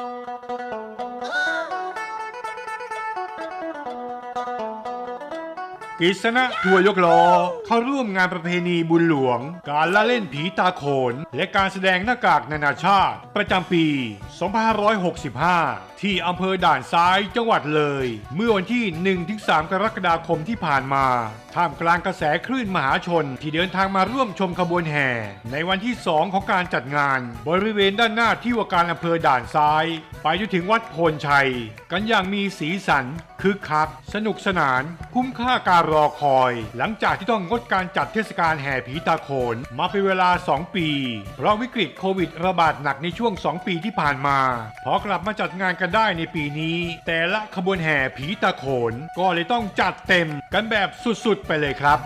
Thank you. กิษณะทัวร์ยกล้อเข้าร่วมงานประเพณีบุญหลวง การละเล่นผีตาโขน และการแสดงหน้ากากนานาชาติ ประจำปี 2565 ที่อำเภอด่านซ้ายจังหวัดเลย เมื่อวันที่ 1-3 กรกฎาคมที่ผ่านมา ท่ามกลางกระแสคลื่นมหาชนที่เดินทางมาร่วมชมขบวนแห่ ในวันที่ 2 ของการจัดงาน บริเวณด้านหน้าที่ว่าการอำเภอด่านซ้าย ไปจนถึงวัดโพนชัย กันอย่างมีสีสันคึกคัก สนุกสนาน คุ้มค่าการรอคอย หลังจากที่ต้องงดการจัดเทศกาลแห่ผีตาโขน มาเป็นเวลา 2 ปี เพราะวิกฤตโควิดระบาดหนักในช่วง 2 ปีที่ผ่านมา พอกลับมาจัดงานกันได้ในปีนี้ แต่ละขบวนแห่ผีตาโขน ก็เลยต้องจัดเต็มกันแบบสุดๆไปเลยครับ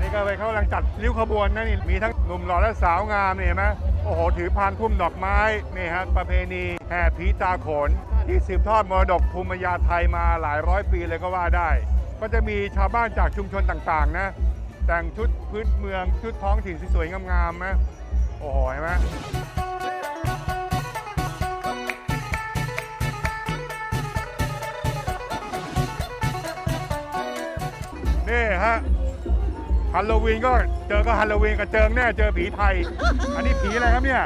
นี่ก็ไปเขากำลังจัดริ้วขบวนนะนี่มีทั้งหนุ่มหล่อและสาวงามนี่เห็นไหมโอ้โห ถือพานพุ่มดอกไม้นี่ฮะประเพณีแห่ผีตาโขน ที่สืบทอดมรดกภูมิปัญญาไทยมาหลายร้อยปีเลยก็ว่าได้ ก็จะมีชาวบ้านจากชุมชนต่างๆ นะ แต่งชุดพื้นเมืองชุดท้องถิ่นสวยๆงามๆนะโอ้โหเห็นไหมนี่ฮะฮัลโลวีนก็เจอก็ฮัลโลวีนกับเจิงแน่เจอผีไทย อันนี้ผีอะไรครับเนี่ย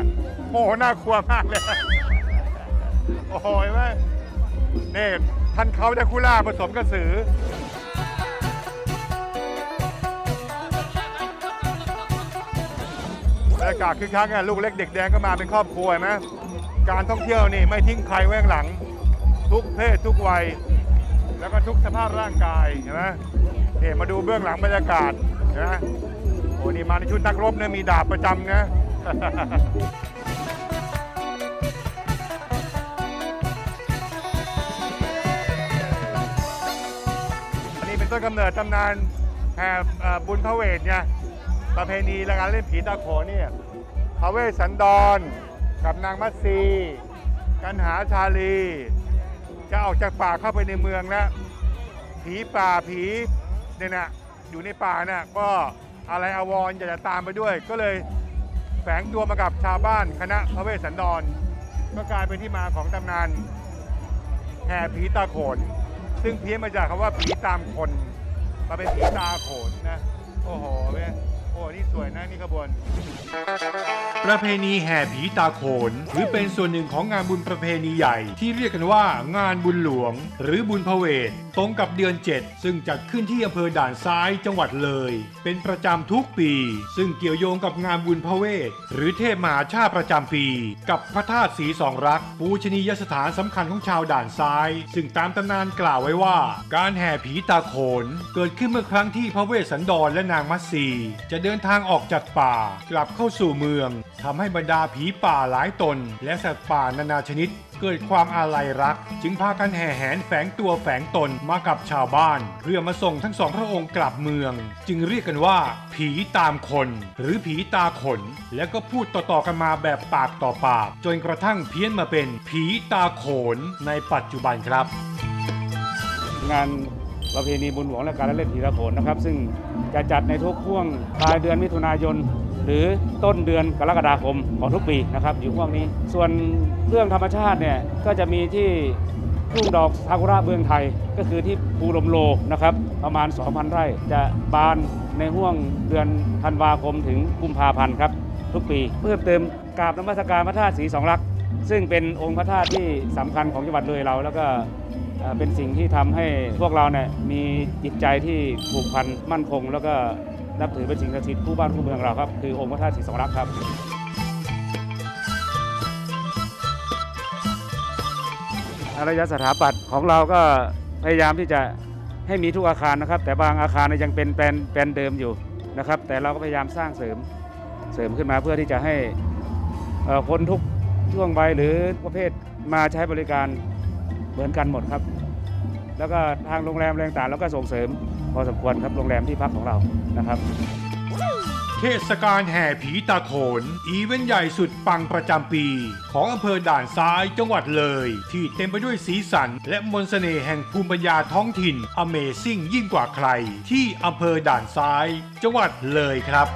โอ้โหน่ากลัวมากเลย โอ้โหเห็นไหมนี่ท่านเขาจะคุล่าผสมกระสือ บรรยากาศคึกคักอะลูกเล็กเด็กแดงก็มาเป็นครอบครัวเห็นไหมการท่องเที่ยวนี่ไม่ทิ้งใครไว้ข้างหลัง ทุกเพศทุกวัย แล้วก็ทุกสภาพร่างกายเห็นไหมเนี่มาดูเบื้องหลังบรรยากาศนะโอ้นี่มาในชุดนักรบเนี่ยมีดาบประจำนะ ต้นกำเนิดตำนานแห่บุญพระเวทไงประเพณีและการเล่นผีตาโขนเนี่ยพระเวสสันดร กับนางมัตสี กันหาชาลี จะออกจากป่าเข้าไปในเมืองแล้ว ผีป่าผีเนี่ยนะอยู่ในป่าน่ะก็อะไรอาวรอยากจะตามไปด้วย ก็เลยแฝงตัวมากับชาวบ้านคณะพระเวสสันดร ก็กลายเป็นที่มาของตำนานแห่ผีตาโขน ซึ่งเพี้ยนมาจากคำว่าผีตามคนมาเป็นผีตาโขนนะ โอ้โหเว้ยโอ้ นี่สวยนะ นี่ขบวน ประเพณีแห่ผีตาโขนถือเป็นส่วนหนึ่งของงานบุญประเพณีใหญ่ ที่เรียกกันว่างานบุญหลวง หรือบุญพระเวทตรงกับเดือน 7 ซึ่งจัดขึ้นที่อำเภอด่านซ้ายจังหวัดเลย เป็นประจำทุกปี ซึ่งเกี่ยวโยงกับงานบุญพระเวทหรือเทพมหาชาติประจำปี กับพระธาตุศรีสองรักปูชนียสถานสำคัญของชาวด่านซ้าย ซึ่งตามตำนานกล่าวไว้ว่า การแห่ผีตาโขนเกิดขึ้นเมื่อครั้งที่พระเวสสันดรและนางมัตสีจะเดินทางออกจากป่า กลับเข้าสู่เมืองทำให้บรรดาผีป่าหลายตน และสัตว์ป่านานาชนิด เกิดความอาลัยรัก จึงพากันแห่แหนแฝงตัวแฝงตนมากับชาวบ้าน เพื่อมาส่งทั้งสองพระองค์กลับเมือง จึงเรียกกันว่า ผีตามคน หรือผีตาขน แล้วก็พูดต่อๆกันมาแบบปากต่อปาก จนกระทั่งเพี้ยนมาเป็นผีตาโขนในปัจจุบันครับ งานประเพณีบุญหลวงและการเล่นผีตะโขนนะครับ ซึ่งจะจัดในทุกช่วงปลายเดือนมิถุนายน หรือต้นเดือนกรกฎาคมของทุกปีนะครับ อยู่ช่วงนี้ ส่วนเรื่องธรรมชาติเนี่ยก็จะมีที่ทุ่งดอกซากุระเมืองไทย ก็คือที่ภูลมโลนะครับ ประมาณ 2,000 ไร่ จะบานในห่วงเดือนธันวาคมถึงกุมภาพันธ์ครับทุกปีเพิ่มเติมกราบนมัสการพระธาตุศรีสองรักซึ่งเป็นองค์พระธาตุที่สำคัญของจังหวัดเลยเรา แล้วก็เอ่อเป็นสิ่งที่ทำให้พวกเราเนี่ยมีจิตใจที่ผูกพันมั่นคง แล้วก็ นับถือเป็นสิ่งศักดิ์สิทธิ์คู่บ้านคู่เมืองเราครับ คือองค์พระธาตุศรีสองรักครับอารยสถาปัตย์ของเราก็พยายามที่จะให้มีทุกอาคารนะครับ แต่บางอาคารยังเป็นแปลนแปลนเดิมอยู่นะครับ แต่เราก็พยายามสร้างเสริมเสริมขึ้นมาเพื่อที่จะให้คนทุกช่วงวัยหรือประเภทมาใช้บริการเหมือนกันหมดครับ แล้วก็ทางโรงแรมแรงต่างๆแล้วก็ส่งเสริม พอสมควรครับโรงแรมที่พักของเรานะครับ เทศกาลแห่ผีตาโขน อีเวนต์ใหญ่สุดปังประจำปี ของอำเภอด่านซ้ายจังหวัดเลย ที่เต็มไปด้วยสีสัน และมนต์เสน่ห์แห่งภูมิปัญญาท้องถิ่น Amazing ยิ่งกว่าใคร ที่อำเภอด่านซ้าย จังหวัดเลยครับ